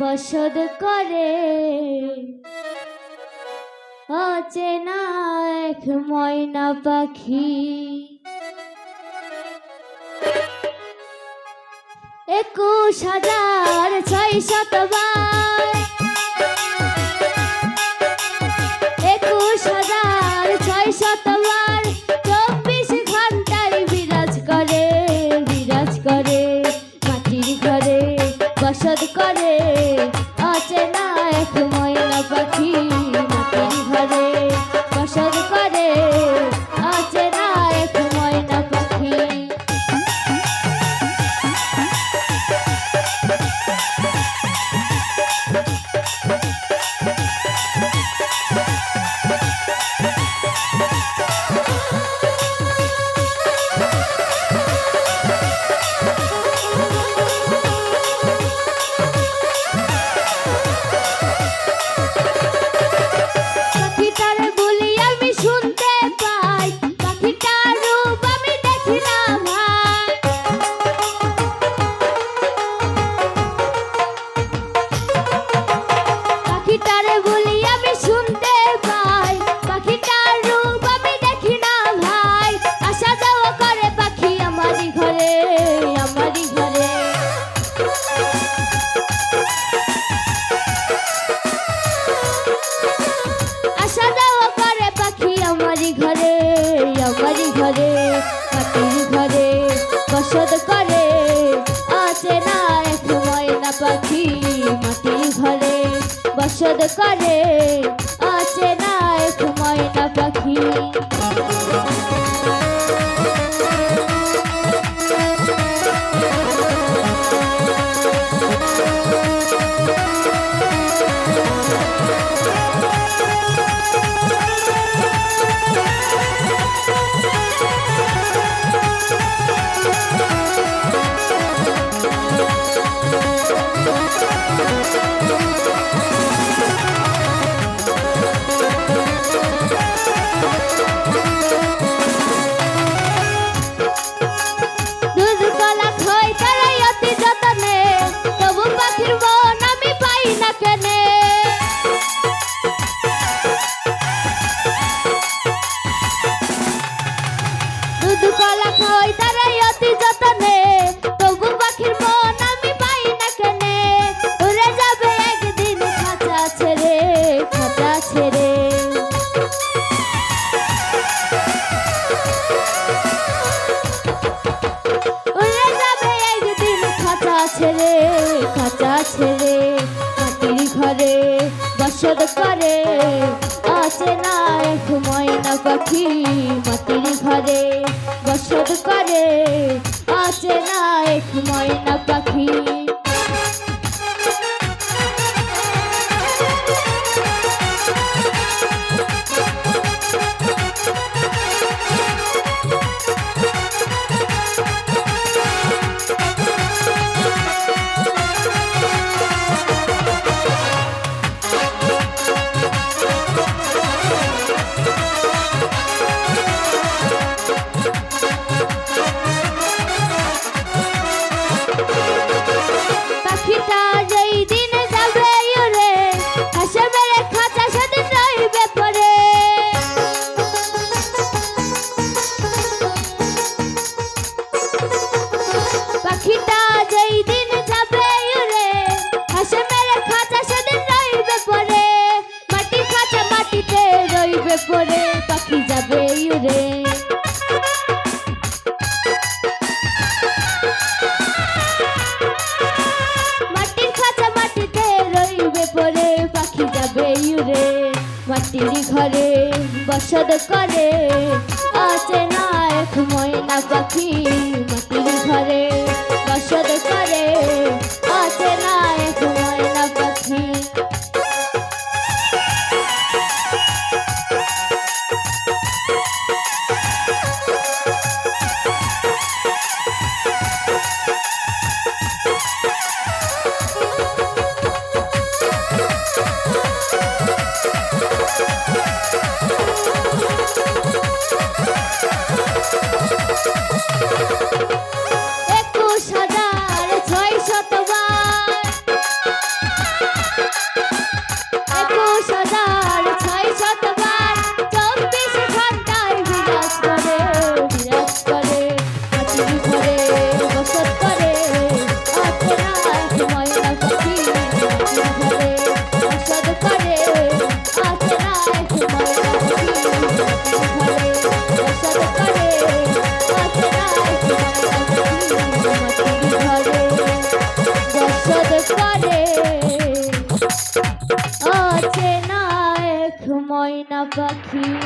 বসত করে। অচেনা এক ময়না পাখি। একুশ হাজার ছয় শতবার বসত করে। অচেনা এক ময়না পাখি। বসত করে আছে না এক ময়না পাখি। দুধ কলা খই তারাই অতি যতনে। তবু পাখির মন আমি পাই না কেনে। উড়ে যাবে একদিন খাঁচা ছেড়ে খাঁচা ছেড়ে। উড়ে যাবে একদিন খাঁচা ছেড়ে ঘরে বসত করে পাখি মাটির ঘরে বসত করে আছে না এক ময়না পাখি। রইবে পড়ে পাখি যাবে উড়ে। মাটির খাঁচা মাটিতে রইবে পড়ে পাখি যাবে উড়ে। মাটির ঘরে বসত করে, আছে না এক ময়না পাখি। পাখি